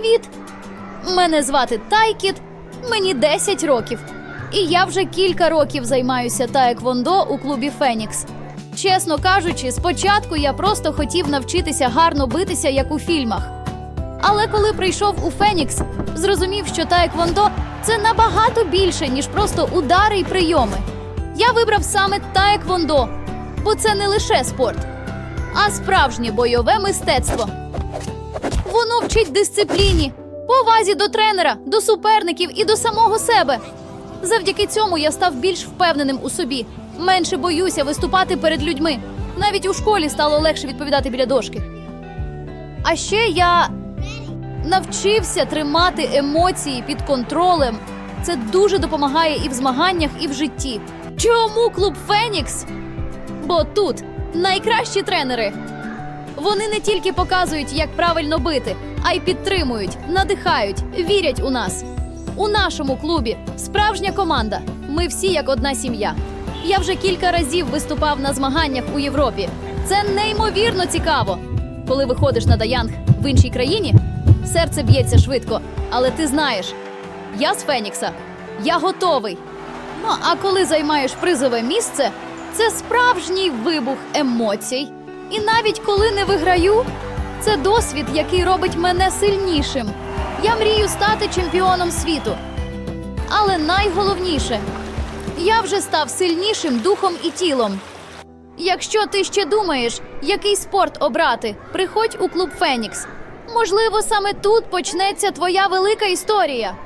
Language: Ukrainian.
Привіт! Мене звати Тайкіт, мені 10 років. І я вже кілька років займаюся таеквондо у клубі Фенікс. Чесно кажучи, спочатку я просто хотів навчитися гарно битися, як у фільмах. Але коли прийшов у Фенікс, зрозумів, що таеквондо це набагато більше, ніж просто удари й прийоми. Я вибрав саме таеквондо, бо це не лише спорт, а справжнє бойове мистецтво. Воно вчить дисципліні, повазі до тренера, до суперників і до самого себе. Завдяки цьому я став більш впевненим у собі, менше боюся виступати перед людьми. Навіть у школі стало легше відповідати біля дошки. А ще я навчився тримати емоції під контролем. Це дуже допомагає і в змаганнях, і в житті. Чому клуб Фенікс? Бо тут найкращі тренери. Вони не тільки показують, як правильно бити, а й підтримують, надихають, вірять у нас. У нашому клубі справжня команда. Ми всі як одна сім'я. Я вже кілька разів виступав на змаганнях у Європі. Це неймовірно цікаво. Коли виходиш на Даянг в іншій країні, серце б'ється швидко, але ти знаєш, я з Фенікса, я готовий. Ну а коли займаєш призове місце, це справжній вибух емоцій. І навіть коли не виграю, це досвід, який робить мене сильнішим. Я мрію стати чемпіоном світу. Але найголовніше, я вже став сильнішим духом і тілом. Якщо ти ще думаєш, який спорт обрати, приходь у клуб Фенікс. Можливо, саме тут почнеться твоя велика історія.